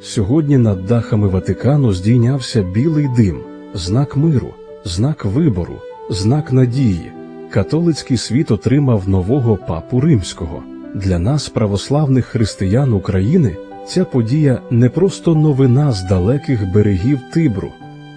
Сьогодні над дахами Ватикану здійнявся білий дим, знак миру, знак вибору, знак надії. Католицький світ отримав нового папу римського. Для нас, православних християн України, ця подія не просто новина з далеких берегів Тибру,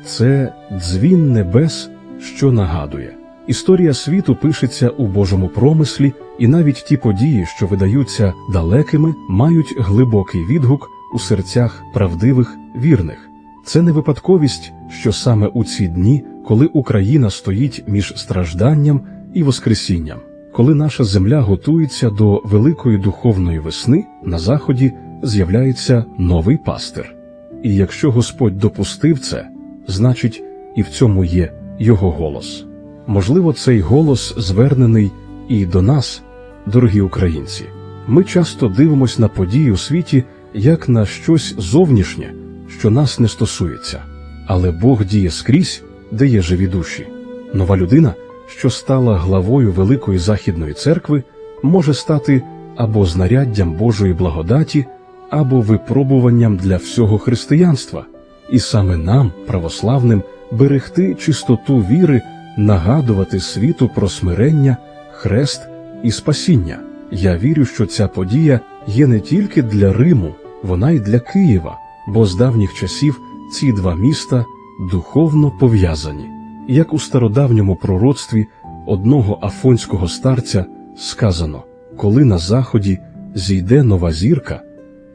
це дзвін небес, що нагадує. Історія світу пишеться у Божому промислі, і навіть ті події, що видаються далекими, мають глибокий відгук у серцях правдивих вірних. Це не випадковість, що саме у ці дні, коли Україна стоїть між стражданням і Воскресінням, коли наша земля готується до великої духовної весни, на заході з'являється новий пастир. І якщо Господь допустив це, значить і в цьому є його голос. Можливо, цей голос звернений і до нас, дорогі українці. Ми часто дивимось на події у світі як на щось зовнішнє, що нас не стосується. Але Бог діє скрізь, де є живі душі. Нова людина, що стала главою Великої Західної церкви, може стати або знаряддям Божої благодаті, або випробуванням для всього християнства, і саме нам, православним, берегти чистоту віри, нагадувати світу про смирення, хрест і спасіння. Я вірю, що ця подія є не тільки для Риму, вона й для Києва, бо з давніх часів ці два міста духовно пов'язані. Як у стародавньому пророцтві одного афонського старця сказано: коли на заході зійде нова зірка,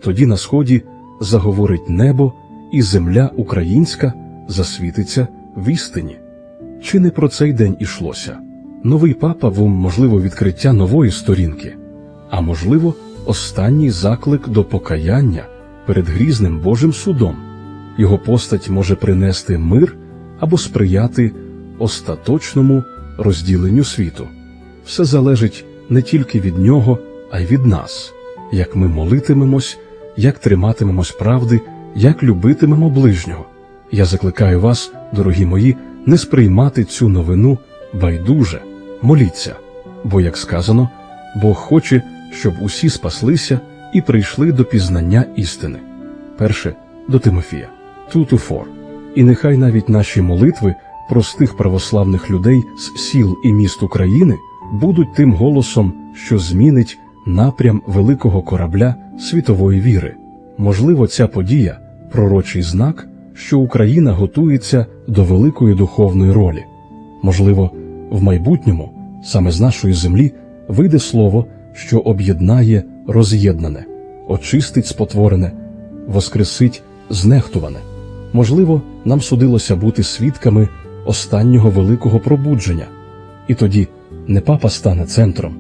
тоді на сході заговорить небо, і земля українська засвітиться в істині. Чи не про цей день ішлося? Новий папа був, можливо, відкриття нової сторінки, а можливо, останній заклик до покаяння перед грізним Божим судом. Його постать може принести мир або сприяти остаточному розділенню світу. Все залежить не тільки від нього, а й від нас, як ми молитимемось, як триматимемось правди, як любитимемо ближнього. Я закликаю вас, дорогі мої, не сприймати цю новину байдуже, моліться, бо, як сказано, Бог хоче, щоб усі спаслися і прийшли до пізнання істини. Перше до Тимофія, Туту фор. І нехай навіть наші молитви простих православних людей з сіл і міст України будуть тим голосом, що змінить напрям великого корабля світової віри. Можливо, ця подія пророчий знак, що Україна готується до великої духовної ролі. Можливо, в майбутньому саме з нашої землі вийде слово, що об'єднає роз'єднане, очистить спотворене, воскресить знехтуване. Можливо, нам судилося бути свідками останнього великого пробудження, і тоді не папа стане центром,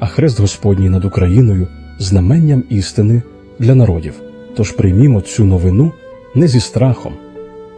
а хрест Господній над Україною знаменням істини для народів. Тож приймімо цю новину не зі страхом,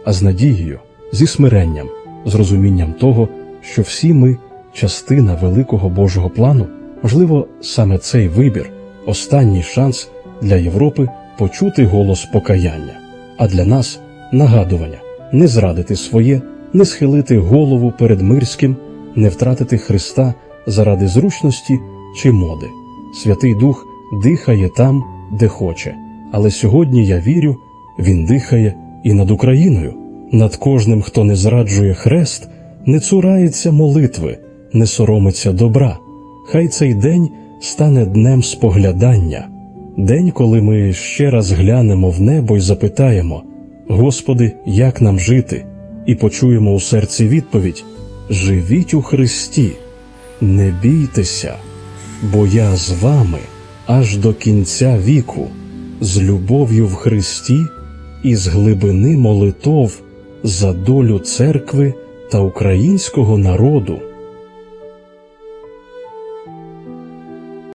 а з надією, зі смиренням, з розумінням того, що всі ми частина великого Божого плану, можливо, саме цей вибір, останній шанс для Європи почути голос покаяння, а для нас нагадування не зрадити своє, не схилити голову перед мирським, не втратити Христа заради зручності чи моди. Святий Дух дихає там, де хоче. Але сьогодні я вірю, він дихає і над Україною, над кожним, хто не зраджує хрест, не цурається молитви, не соромиться добра. Хай цей день стане днем споглядання, день, коли ми ще раз глянемо в небо і запитаємо: Господи, як нам жити? І почуємо у серці відповідь: Живіть у Христі, не бійтеся, бо я з вами аж до кінця віку з любов'ю в Христі і з глибини молитов за долю церкви та українського народу.